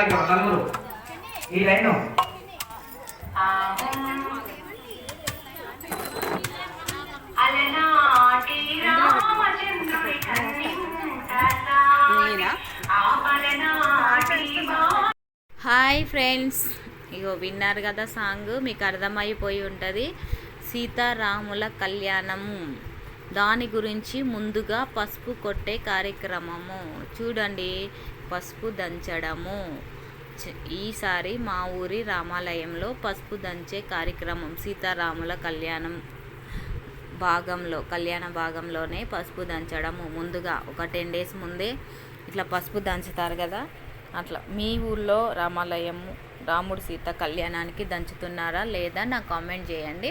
కార్యక్రమం నలుగురు ఈ లైన్. Hi friends. ఇగో విన్నారు కదా సాంగ్ మీకు అర్థమైపోయి ఉంటుంది. సీతారాముల కళ్యాణము దాని గురించి ముందుగా పసుపు కొట్టే కార్యక్రమము. చూడండి. పసుపు దంచడము. ఈసారి మా ఊరి రామాలయంలో పసుపు దంచే కార్యక్రమం సీతారాముల కళ్యాణం భాగంలో కళ్యాణ భాగంలోనే పసుపు దంచడము. ముందుగా ఒక టెన్ డేస్ ముందే ఇట్లా పసుపు దంచుతారు కదా అట్లా. మీ ఊర్లో రామాలయం రాముడు సీత కళ్యాణానికి దంచుతున్నారా లేదా నాకు కామెంట్ చేయండి.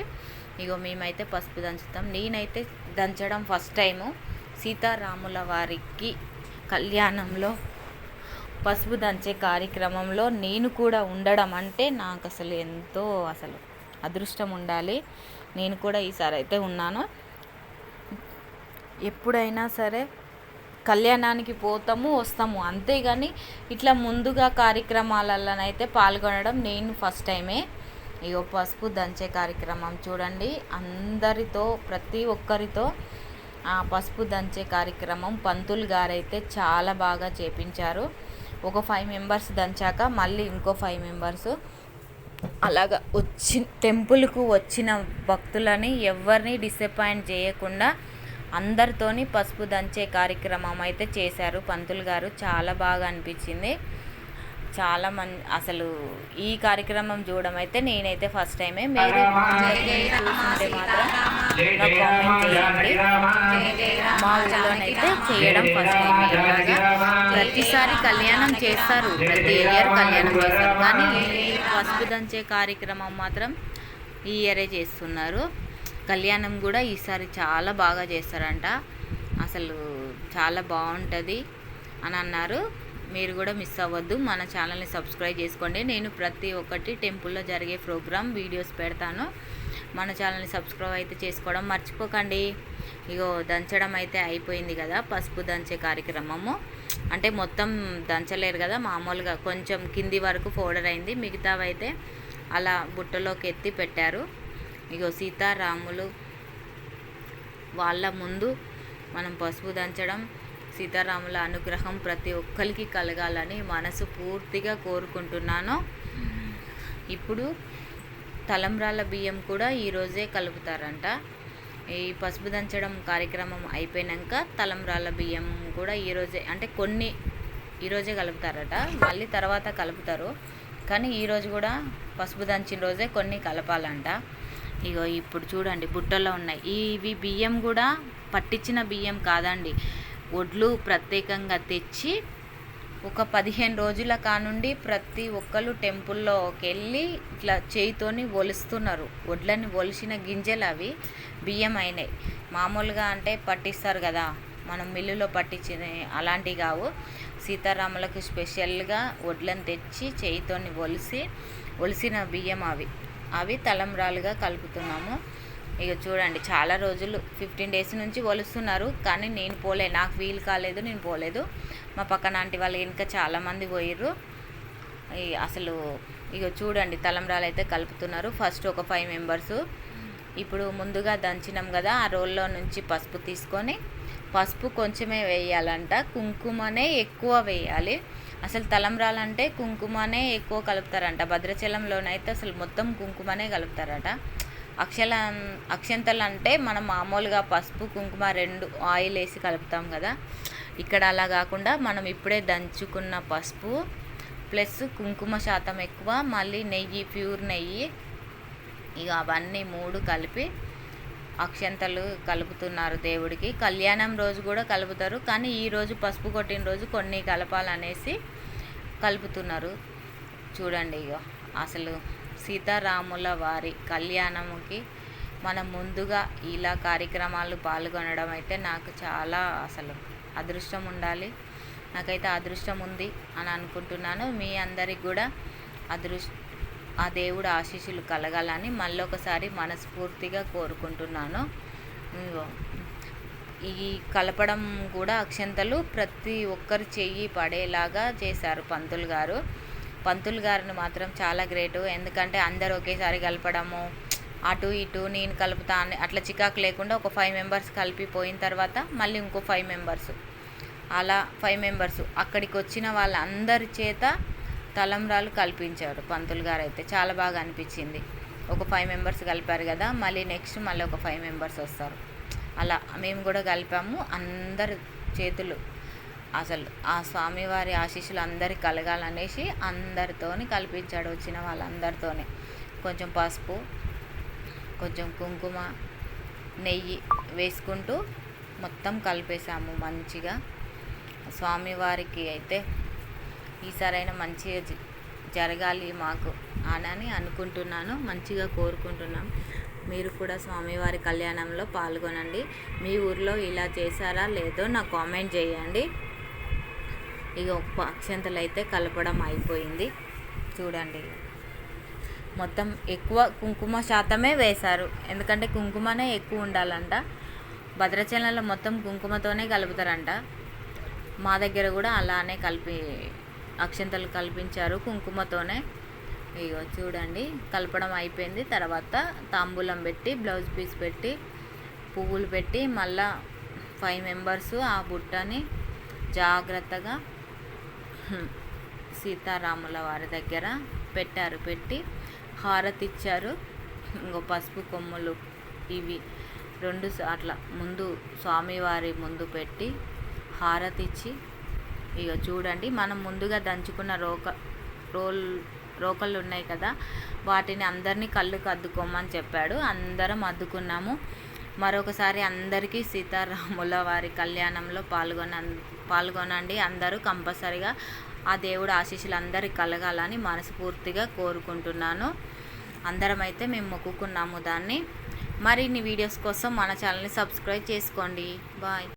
ఇగో మేమైతే పసుపు దంచుతాం. నేనైతే దంచడం ఫస్ట్ టైము సీతారాముల వారికి కళ్యాణంలో పసుపు దంచే కార్యక్రమంలో నేను కూడా ఉండడం అంటే నాకు అసలు ఎంతో అసలు అదృష్టం ఉండాలి. నేను కూడా ఈసారి అయితే ఉన్నాను. ఎప్పుడైనా సరే కళ్యాణానికి పోతాము వస్తాము. అంతేగాని ఇట్లా ముందుగా కార్యక్రమాలలోనైతే పాల్గొనడం నేను ఫస్ట్ టైమే. ఇగో పసుపు దంచే కార్యక్రమం చూడండి. అందరితో ప్రతి ఒక్కరితో ఆ పసుపు దంచే కార్యక్రమం పంతులు గారైతే చాలా బాగా చేపించారు. ఒక ఫైవ్ మెంబర్స్ దంచాక మళ్ళీ ఇంకో ఫైవ్ మెంబర్స్ అలాగా వచ్చి టెంపుల్కు వచ్చిన భక్తులని ఎవరిని డిసప్పాయింట్ చేయకుండా అందరితోని పసుపు దంచే కార్యక్రమం అయితే చేశారు పంతులు గారు. చాలా బాగా అనిపించింది. చాలా మంది అసలు ఈ కార్యక్రమం చూడడం అయితే నేనైతే ఫస్ట్ టైమే మీరు చూస్తుంటే మాత్రం కామెంట్ చేయండి. మా ఊళ్ళోనైతే చేయడం ఫస్ట్ టైం ప్రతిసారి కళ్యాణం చేస్తారు. ప్రతి ఇయర్ కళ్యాణం చేస్తారు. కానీ పసుపు దంచే కార్యక్రమం మాత్రం ఈ ఇయరే చేస్తున్నారు. కళ్యాణం కూడా ఈసారి చాలా బాగా చేస్తారంట. అసలు చాలా బాగుంటుంది అని అన్నారు. మీరు కూడా మిస్ అవ్వద్దు. మన ఛానల్ని సబ్స్క్రైబ్ చేసుకోండి. నేను ప్రతి ఒక్కటి టెంపుల్లో జరిగే ప్రోగ్రామ్ వీడియోస్ పెడతాను. మన ఛానల్ని సబ్స్క్రైబ్ అయితే చేసుకోవడం మర్చిపోకండి. ఇగో దంచడం అయితే అయిపోయింది కదా పసుపు దంచే కార్యక్రమము. అంటే మొత్తం దంచలేరు కదా మామూలుగా. కొంచెం కింది వరకు ఫోల్డర్ అయింది. మిగతావైతే అలా బుట్టలోకి ఎత్తి పెట్టారు. ఇగో సీతారాములు వాళ్ళ ముందు మనం పసుపు దంచడం సీతారాముల అనుగ్రహం ప్రతి ఒక్కరికి కలగాలని మనసు పూర్తిగా కోరుకుంటున్నాను. ఇప్పుడు తలంబ్రాల బియ్యం కూడా ఈరోజే కలుపుతారంట. ఈ పసుపు దంచడం కార్యక్రమం అయిపోయినాక తలంబ్రాల బియ్యం కూడా ఈరోజే అంటే కొన్ని ఈరోజే కలుపుతారట. మళ్ళీ తర్వాత కలుపుతారు. కానీ ఈరోజు కూడా పసుపు దంచిన రోజే కొన్ని కలపాలంట. ఇగో ఇప్పుడు చూడండి బుట్టలో ఉన్నాయి. ఇవి బియ్యం కూడా పట్టించిన బియ్యం కాదండి. ఒడ్లు ప్రత్యేకంగా తెచ్చి ఒక పదిహేను రోజుల కానుండి ప్రతి ఒక్కరు టెంపుల్లోకి వెళ్ళి ఇట్లా చేయితోని ఒలుస్తున్నారు. వడ్లని ఒలిసిన గింజలు అవి బియ్యం అయినాయి. మామూలుగా అంటే పట్టిస్తారు కదా. మనం మిల్లులో పట్టించిన అలాంటివి కావు. సీతారాములకు స్పెషల్గా వడ్లను తెచ్చి చేయితోని ఒలిసి ఒలిసిన బియ్యం అవి. అవి తలంబ్రాలుగా కలుపుతున్నాము. ఇక చూడండి చాలా రోజులు ఫిఫ్టీన్ డేస్ నుంచి కొలుస్తున్నారు కానీ నేను పోలే నాకు వీలు కాలేదు నేను పోలేదు. మా పక్కన ఆంటీ వాళ్ళు ఇంకా చాలామంది పోయిర్రు. అసలు ఇక చూడండి తలంబ్రాలు అయితే కలుపుతున్నారు. ఫస్ట్ ఒక ఫైవ్ మెంబర్స్ ఇప్పుడు ముందుగా దంచినాం కదా ఆ రోల్లో నుంచి పసుపు తీసుకొని పసుపు కొంచెమే వేయాలంట. కుంకుమనే ఎక్కువ వేయాలి. అసలు తలంబ్రాలంటే కుంకుమనే ఎక్కువ కలుపుతారంట. భద్రాచలంలోనైతే అసలు మొత్తం కుంకుమనే కలుపుతారట. అక్షల అక్షంతలు అంటే మనం మామూలుగా పసుపు కుంకుమ రెండు ఆయిల్ వేసి కలుపుతాం కదా. ఇక్కడ అలా కాకుండా మనం ఇప్పుడే దంచుకున్న పసుపు ప్లస్ కుంకుమ శాతం ఎక్కువ మళ్ళీ నెయ్యి ప్యూర్ నెయ్యి ఇక అవన్నీ మూడు కలిపి అక్షంతలు కలుపుతున్నారు దేవుడికి. కళ్యాణం రోజు కూడా కలుపుతారు కానీ ఈరోజు పసుపు కొట్టిన రోజు కొన్ని కలపాలనేసి కలుపుతున్నారు. చూడండి ఇక అసలు సీతారాముల వారి కళ్యాణముకి మనం ముందుగా ఇలా కార్యక్రమాలు పాల్గొనడం అయితే నాకు చాలా అసలు అదృష్టం ఉండాలి. నాకైతే అదృష్టం ఉంది అని అనుకుంటున్నాను. మీ అందరికి కూడా అదృష్ ఆ దేవుడు ఆశీస్సులు కలగాలని మళ్ళొకసారి మనస్ఫూర్తిగా కోరుకుంటున్నాను. ఈ కలపడం కూడా అక్షంతలు ప్రతి ఒక్కరు చెయ్యి పడేలాగా చేశారు పంతులు గారు. పంతులు గారిని మాత్రం చాలా గ్రేటు ఎందుకంటే అందరు ఒకేసారి కలపడము అటు ఇటు నేను కలుపుతా అని అట్లా చికాకు లేకుండా ఒక ఫైవ్ మెంబర్స్ కలిపి పోయిన తర్వాత మళ్ళీ ఇంకో ఫైవ్ మెంబర్స్ అలా ఫైవ్ మెంబర్స్ అక్కడికి వచ్చిన వాళ్ళందరి చేత తలంబ్రాలు కల్పించారు పంతులు గారు అయితే. చాలా బాగా అనిపించింది. ఒక ఫైవ్ మెంబర్స్ కలిపారు కదా మళ్ళీ నెక్స్ట్ మళ్ళీ ఒక ఫైవ్ మెంబర్స్ వస్తారు. అలా మేము కూడా కలిపాము. అందరు చేతులు అసలు ఆ స్వామివారి ఆశీస్సులు అందరికి కలగాలనేసి అందరితోని కల్పించాడు వచ్చిన వాళ్ళందరితోని. కొంచెం పసుపు కొంచెం కుంకుమ నెయ్యి వేసుకుంటూ మొత్తం కలిపేసాము మంచిగా. స్వామివారికి అయితే ఈసారైనా మంచిగా జ- జరగాలి మాకు అని అనుకుంటున్నాను మంచిగా కోరుకుంటున్నాం. మీరు కూడా స్వామివారి కళ్యాణంలో పాల్గొనండి. మీ ఊర్లో ఇలా చేశారా లేదో నాకు కామెంట్ చేయండి. ఇక ఒక అక్షంతలు అయితే కలపడం అయిపోయింది. చూడండి. మొత్తం ఎక్కువ కుంకుమ శాతమే వేశారు. ఎందుకంటే కుంకుమనే ఎక్కువ ఉండాలంట. భద్రాచలంలో మొత్తం కుంకుమతోనే కలుపుతారంట. మా దగ్గర కూడా అలానే కలిపి అక్షంతలు కల్పించారు కుంకుమతోనే. ఇగో చూడండి. కలపడం అయిపోయింది. తర్వాత తాంబూలం పెట్టి బ్లౌజ్ పీస్ పెట్టి పువ్వులు పెట్టి మళ్ళా ఫైవ్ మెంబర్స్ ఆ బుట్టని జాగ్రత్తగా సీతారాముల వారి దగ్గర పెట్టారు పెట్టి హారతి ఇచ్చారు. ఇంకో పసుపు కొమ్ములు ఇవి రెండు అట్లా ముందు స్వామివారి ముందు పెట్టి హారతి ఇచ్చి ఇక చూడండి మనం ముందుగా దంచుకున్న రోక రోల్ రోకళ్ళు ఉన్నాయి కదా వాటిని అందరినీ కళ్ళుకు అద్దుకోమని చెప్పాడు. అందరం అద్దుకున్నాము. మరొకసారి అందరికీ సీతారాముల వారి కళ్యాణంలో పాల్గొన పాల్గొనండి. అందరూ కంపల్సరిగా ఆ దేవుడు ఆశీస్సులు అందరికి కలగాలని మనస్ఫూర్తిగా కోరుకుంటున్నాను. అందరం అయితే మేము మొక్కుకున్నాము దాన్ని. మరిన్ని వీడియోస్ కోసం మన ఛానల్ని సబ్స్క్రైబ్ చేసుకోండి. బాయ్.